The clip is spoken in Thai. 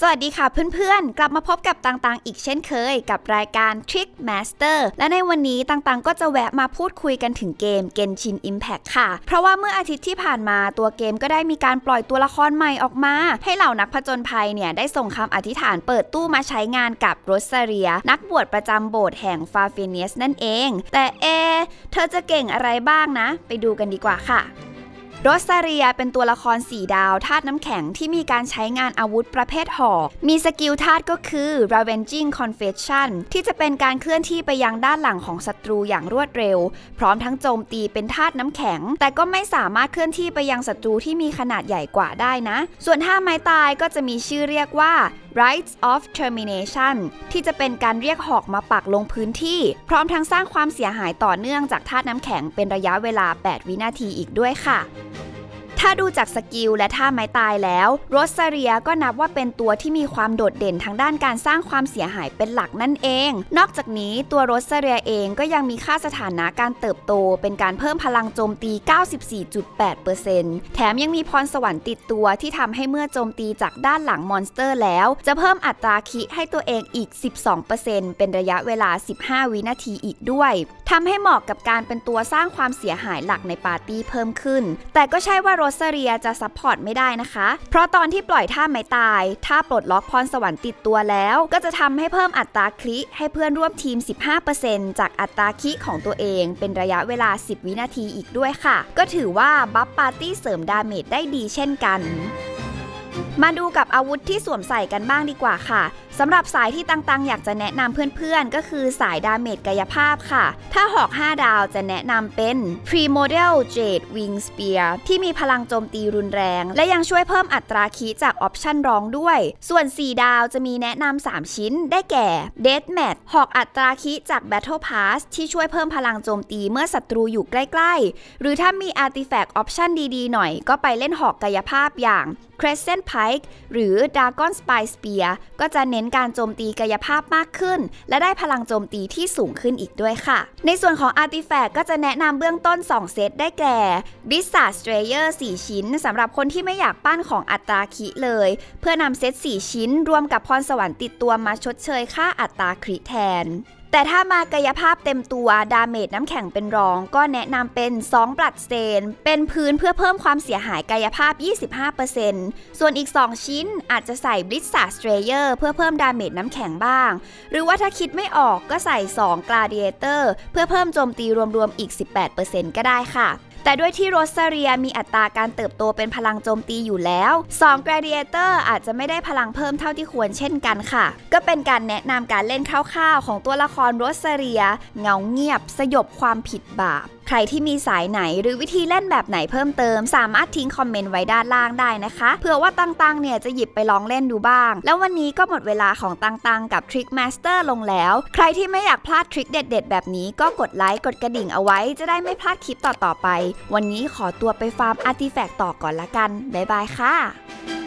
สวัสดีค่ะเพื่อนๆ กลับมาพบกับต่างๆ อีกเช่นเคย กับรายการ Trick Master และในวันนี้ต่างๆ ก็จะแวะมาพูดคุยกันถึงเกม Genshin Impact ค่ะ เพราะว่าเมื่ออาทิตย์ที่ผ่านมาตัวเกมก็ได้มีการปล่อยตัวละครใหม่ออกมา ให้เหล่านักผจญภัยเนี่ย ได้ส่งคำอธิษฐานเปิดตู้มาใช้งานกับโรสเรีย นักบวชประจำโบสถ์แห่งฟาเฟเนียสนั่นเอง แต่เอ เธอจะเก่งอะไรบ้างนะ ไปดูกันดีกว่าค่ะ โรสเรียเป็นตัวละคร4ดาวธาตุน้ำแข็งที่มีการใช้งานอาวุธประเภทหอก มีสกิลธาตุก็คือ Ravaging Confession ที่จะเป็นการเคลื่อนที่ไปยังด้านหลังของศัตรูอย่างรวดเร็ว พร้อมทั้งโจมตีเป็นธาตุน้ำแข็ง แต่ก็ไม่สามารถเคลื่อนที่ไปยังศัตรูที่มีขนาดใหญ่กว่าได้นะ ส่วนท่าไม้ตายก็จะมีชื่อเรียกว่า Rights of Termination ที่จะเป็นการเรียกหอกมาปักลงพื้นที่ พร้อมทั้งสร้างความเสียหายต่อเนื่องจากธาตุน้ำแข็งเป็นระยะเวลา 8 วินาทีอีกด้วยค่ะ ถ้าดูจากสกิลและท่าไม้ตายแล้วโรสเรียก็นับว่าเป็นตัวที่มีความโดดเด่นทางด้านการสร้างความเสียหายเป็นหลักนั่นเอง นอกจากนี้ตัวโรสเรียเองก็ยังมีค่าสถานะการเติบโต เป็นการเพิ่มพลังโจมตี 94.8%แถมยังมีพรสวรรค์ติดตัวที่ทำให้เมื่อโจมตีจากด้านหลังมอนสเตอร์แล้ว จะเพิ่มอัตราคิให้ตัวเองอีก 12%เป็นระยะเวลา 15 วินาทีอีกด้วยทำให้เหมาะกับการเป็นตัวสร้างความเสียหายหลักในปาร์ตี้เพิ่มขึ้น แต่ก็ใช่ว่าโรสเรียจะซัพพอร์ตไม่ได้นะคะ เพราะตอนที่ปล่อยท่าไม้ตาย ถ้าปลดล็อกพรสวรรค์ติดตัวแล้ว ก็จะทำให้เพิ่มอัตราคลิให้เพื่อนร่วมทีม 15%จากอัตราคิของตัวเอง เป็นระยะเวลา 10 วินาทีอีกด้วยค่ะ ก็ถือว่าบัฟปาร์ตี้เสริมดาเมจได้ดีเช่นกันมาดูกับอาวุธที่สวมใส่กันบ้างดีกว่าค่ะ สำหรับสายที่ตังๆ อยากจะแนะนำเพื่อนๆ ก็คือสายดาเมจกายภาพค่ะ ถ้าหอก 5 ดาวจะแนะนำเป็น Pre-Model Jade Wing Spear ที่มีพลังโจมตีรุนแรง และยังช่วยเพิ่มอัตราคีจากออปชั่นรองด้วย ส่วน 4 ดาวจะมีแนะนำ 3 ชิ้น ได้แก่ Death Match หอกอัตราคีจาก Battle Pass ที่ช่วยเพิ่มพลังโจมตีเมื่อศัตรูอยู่ใกล้ๆ หรือถ้ามี Artifact Option ดีๆ หน่อย ก็ไปเล่นหอกกายภาพอย่าง Crescent Pike หรือ Dragon Spy Spear ก็จะเน้นการโจมตีกายภาพมากขึ้น และได้พลังโจมตีที่สูงขึ้นอีกด้วยค่ะ ในส่วนของ Artifact ก็จะแนะนำเบื้องต้น 2 เซตได้แก่ b i s a Strayer 4ชิ้นสำหรับคนที่ไม่อยากปั้นของอัตราคิเลย เพื่อนำเซต4 ชิ้น รวมกับพรสวรรค์ติดตัวมาชดเชยค่าอัตราคริแทน แต่ถ้ามากายภาพเต็มตัวดาเมจน้ำแข็งเป็นรอง ก็แนะนำเป็น 2 ปลัดสเตนเป็นพื้นเพื่อเพิ่มความเสียหายกายภาพ 25%ส่วนอีก 2 ชิ้นอาจจะใส่บลิสซาสเตรเยอร์เพื่อเพิ่มดาเมจน้ำแข็งบ้าง หรือว่าถ้าคิดไม่ออกก็ใส่2 Gladiator เพื่อเพิ่มโจมตีรวมๆอีก 18%ก็ได้ค่ะ แต่ด้วยที่โรสเรียมีอัตราการเติบโตเป็นพลังโจมตีอยู่แล้ว2 Gladiator อาจจะไม่ได้พลังเพิ่มเท่าที่ควรเช่นกันค่ะ ก็เป็นการแนะนำการเล่นคร่าวๆ ของตัวละครโรสเรีย เงาเงียบ สยบความผิดบาป ใครที่มีสายไหนหรือวิธีเล่นแบบไหนเพิ่มเติม สามารถทิ้งคอมเมนต์ไว้ด้านล่างได้นะคะ เผื่อว่าตังๆเนี่ยจะหยิบไปลองเล่นดูบ้าง แล้ววันนี้ก็หมดเวลาของตังๆกับ Trick Master ลงแล้ว ใครที่ไม่อยากพลาดทริคเด็ด ๆ แบบนี้ก็กดไลค์กดกระดิ่งเอาไว้ จะได้ไม่พลาดคลิปต่อๆไป วันนี้ขอตัวไปฟาร์มอาร์ติแฟกต์ต่อก่อนละกัน บ๊ายบายค่ะ